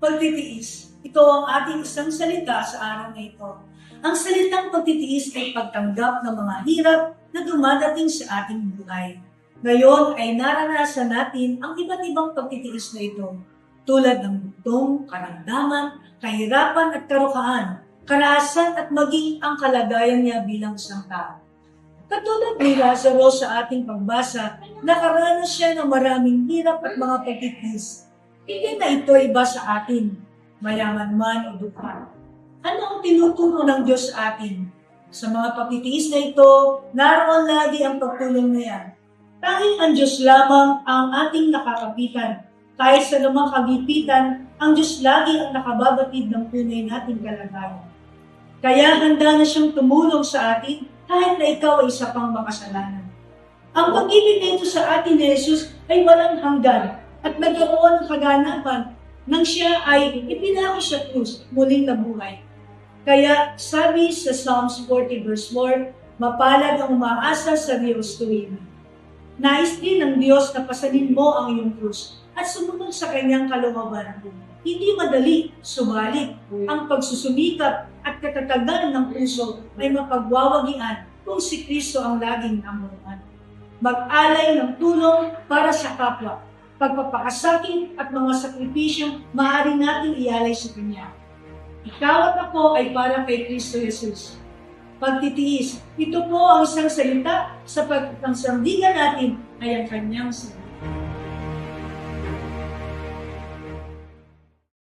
Pagtitiis. Ito ang ating isang salita sa araw na ito. Ang salitang pagtitiis ay pagtanggap ng mga hirap na dumadating sa ating buhay. Ngayon ay naranasan natin ang iba't ibang pagtitiis na ito tulad ng butong, karamdaman, kahirapan at karukaan, karahasan at maging ang kalagayan niya bilang isang tao. Katulad ni Lazaro sa ating pagbasa, nakaranas siya ng maraming hirap at mga pagtitiis. Hindi na ito iba sa atin, mayaman man o dukha. Ano ang tinuturo ng Diyos sa atin? Sa mga pagtitiis na ito, naroon lagi ang pagtulong na yan. Tanging ang Diyos lamang ang ating nakakapitan. Kahit sa lumang kagipitan, ang Diyos lagi ang nakababatid ng tunay nating kalagayan. Kaya handa na siyang tumulong sa atin kahit na ikaw ay isa pang makasalanan. Ang pag-ibig nito sa atin ni Jesus ay walang hanggan at nagkaroon ng kaganapan nang siya ay ipinako sa krus, muling nabuhay. Kaya sabi sa Psalms 40 verse 4, mapalad ang umaasa sa Diyos tuwing. Nais din ng Diyos na pasanin mo ang iyong krus at sumunod sa kanyang kalooban. Hindi madali, subalit ang pagsusumikap at katatagan ng puso ay mapagwawagian kung si Kristo ang laging one. Mag-alay ng tulong para sa kapwa. Pagpapakasakit at mga sakripisyong maaari nating ialay sa Kanya. Ikaw at ako ay para kay Kristo Jesus. Pagtitiis, ito po ang isang salita sapagkat ang sandigan natin ay ang Kanyang salita.